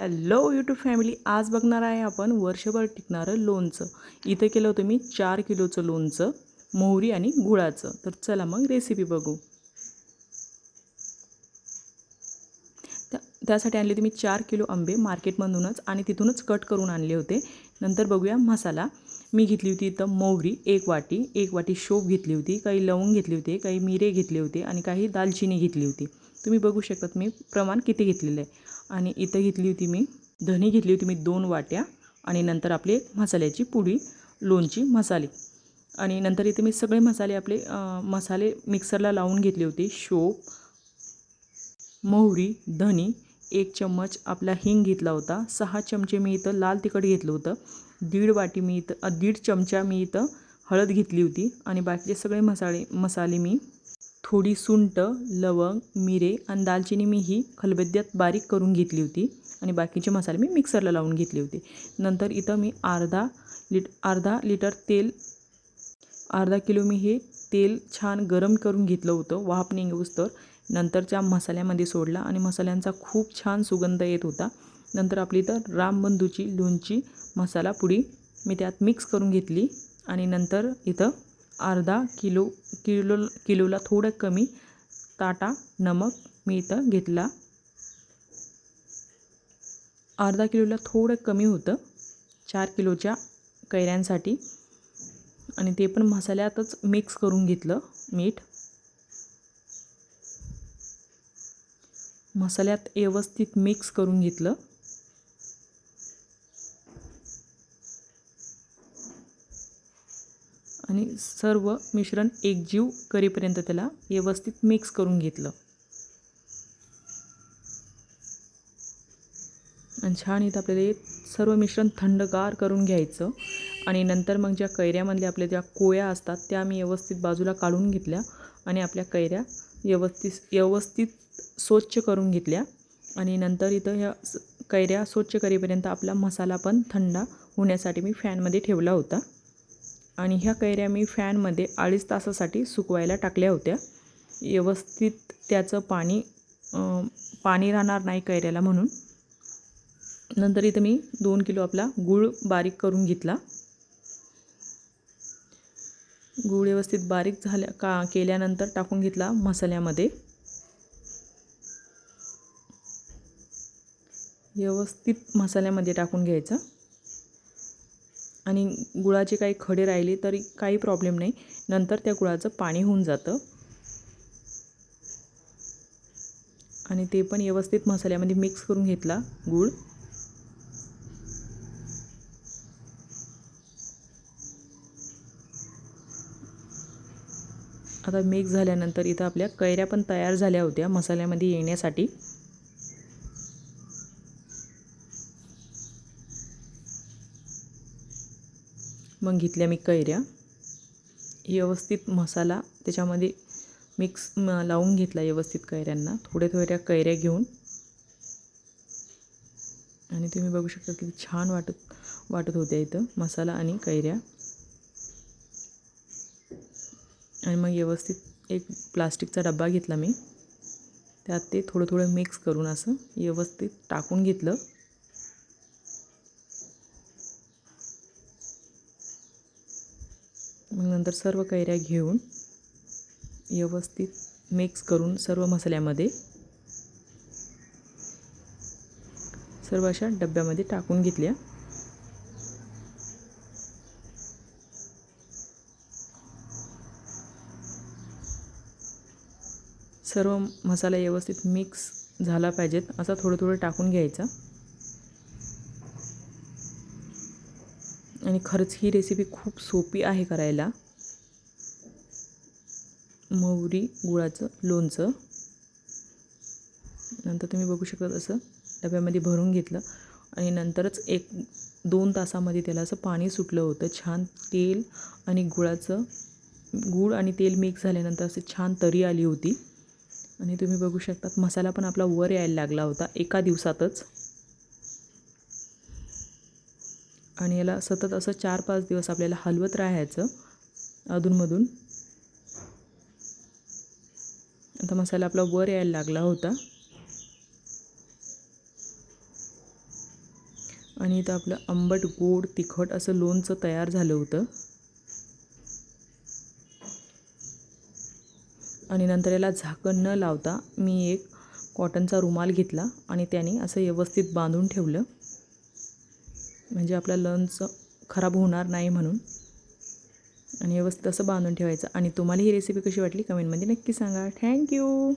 Hello YouTube family आज बघणार आहे आपण वर्षभर टिकणारं लोणचं. इथं केलं होतं मी चार किलोचं लोणचं मोहरी आणि गुळाचं. तर चला मग रेसिपी बघू. त्या त्यासाठी आणले होते मी चार किलो आंबे मार्केटमधूनच आणि तिथूनच कट करून आणले होते. नंतर बघूया मसाला. मी घेतली होती इथं मोहरी एक वाटी. एक वाटी शोप घेतली होती काही लवंग घेतली होती काही मिरे घेतले होते आणि काही दालचिनी घेतली होती. तुम्ही बघू शकतात मी प्रमाण किती घेतलेलं आहे. आणि इथं घेतली होती मी धणी घेतली होती मी दोन वाट्या आणि नंतर आपले मसाल्याची पुडी लोणची मसाले. आणि नंतर इथे मी सगळे मसाले आपले मसाले मिक्सरला लावून घेतले होते. शोप मोहरी धनी एक चम्मच आपला हिंग घेतला होता. सहा चमचे मी इथं लाल तिखट घेतलं होतं. दीड वाटी मी इथं दीड चमचा मी इथं हळद घेतली होती. आणि बाकीचे सगळे मसाले मसाले मी थोडी सुंट लवंग मिरे आणि दालचिनी मी ही खलबद्यात बारीक करून घेतली होती आणि बाकीचे मसाले मी मिक्सरला लावून घेतले होते. नंतर इथं मी अर्धा लिट अर्धा लिटर तेल अर्धा किलो मी हे तेल छान गरम करून घेतलं होतं. वाफ निघूस तर. नंतरच्या मसाल्यामध्ये सोडला आणि मसाल्यांचा खूप छान सुगंध येत होता. नंतर आपली इथं रामबंधूची लोणची मसाला पुडी मी त्यात मिक्स करून घेतली आणि नंतर इथं अर्धा किलो किलो किलोला थोडं कमी ताटा नमक मी इथं घेतला. अर्धा किलोला थोडं कमी होतं. चार किलोच्या कैऱ्यांसाठी. आणि ते पण मसाल्यातच मिक्स करून घेतलं मीठ. मसाल्यात व्यवस्थित मिक्स करून घेतलं आणि सर्व मिश्रण एकजीव करीपर्यंत त्याला व्यवस्थित मिक्स करून घेतलं. आणि छान इथं आपल्याला सर्व मिश्रण थंडगार करून घ्यायचं. आणि नंतर मग ज्या कैऱ्यामधल्या आपल्या ज्या कोया असतात त्या मी व्यवस्थित बाजूला काढून घेतल्या आणि आपल्या कैऱ्या व्यवस्थित व्यवस्थित स्वच्छ करून घेतल्या. आणि नंतर इथं ह्या कैऱ्या स्वच्छ करीपर्यंत आपला मसाला पण थंड होण्यासाठी मी फॅनमध्ये ठेवला होता. आणि ह्या कैऱ्या मी फॅनमध्ये अडीच तासासाठी सुकवायला टाकल्या होत्या. व्यवस्थित त्याचं पाणी पाणी राहणार नाही कैऱ्याला म्हणून. नंतर इथं मी दोन किलो आपला गूळ बारीक करून घेतला. गूळ व्यवस्थित बारीक झाल्या का केल्यानंतर टाकून घेतला मसाल्यामध्ये. व्यवस्थित मसाल्यामध्ये टाकून घ्यायचा. आणि गुळाचे काही खडे राहिले तरी काही प्रॉब्लेम नाही. नंतर त्या गुळाचं पाणी होऊन जातं. आणि ते पण व्यवस्थित मसाल्यामध्ये मिक्स करून घेतला गूळ. आता मिक्स झाल्यानंतर इथं आपल्या कैऱ्या पण तयार झाल्या होत्या मसाल्यामध्ये येण्यासाठी. मग घेतल्या मी कैऱ्या. व्यवस्थित मसाला त्याच्यामध्ये मिक्स लावून घेतला व्यवस्थित कैऱ्यांना. थोड्या थोड्या कैऱ्या घेऊन. आणि तुम्ही बघू शकता किती छान वाटत वाटत होत्या इथं मसाला आणि कैऱ्या. आणि मग व्यवस्थित एक प्लास्टिकचा डब्बा घेतला मी. त्यात ते थोडं थोडं मिक्स करून असं व्यवस्थित टाकून घेतलं. नंतर सर्व कैऱ्या घेऊन व्यवस्थित मिक्स करून सर्व मसाल्यामध्ये सर्व अशा डब्यामध्ये टाकून घेतल्या. सर्व मसाला व्यवस्थित मिक्स झाला पाहिजेत असा थोडं थोडं टाकून घ्यायचा. आणि खरंच ही रेसिपी खूप सोपी आहे करायला. मोहरी गुळाचं लोणचं. नंतर तुम्ही बघू शकता असं डब्यामध्ये भरून घेतलं. आणि नंतरच एक दोन तासामध्ये त्याला असं पाणी सुटलं होतं. छान तेल आणि गुळाचं गूळ आणि तेल मिक्स झाल्यानंतर असं छान तरी आली होती. आणि तुम्ही बघू शकतात मसाला पण आपला वर यायला लागला होता एका दिवसातच. आणि याला सतत असं चार पाच दिवस आपल्याला हलवत राहायचं अधूनमधून. आता मसाला आपला वर यायला लागला होता. आणि इथं आपलं आंबट गोड तिखट असं लोणचं तयार झालं होतं. आणि नंतर याला झाकण न लावता मी एक कॉटनचा रुमाल घेतला आणि त्याने असं व्यवस्थित बांधून ठेवलं. म्हणजे आपलं लंच खराब होणार नाही म्हणून. आणि व्यवस्थित असं बांधून ठेवायचं. आणि तुम्हाला ही रेसिपी कशी वाटली? कमेंटमध्ये नक्की सांगा. थँक्यू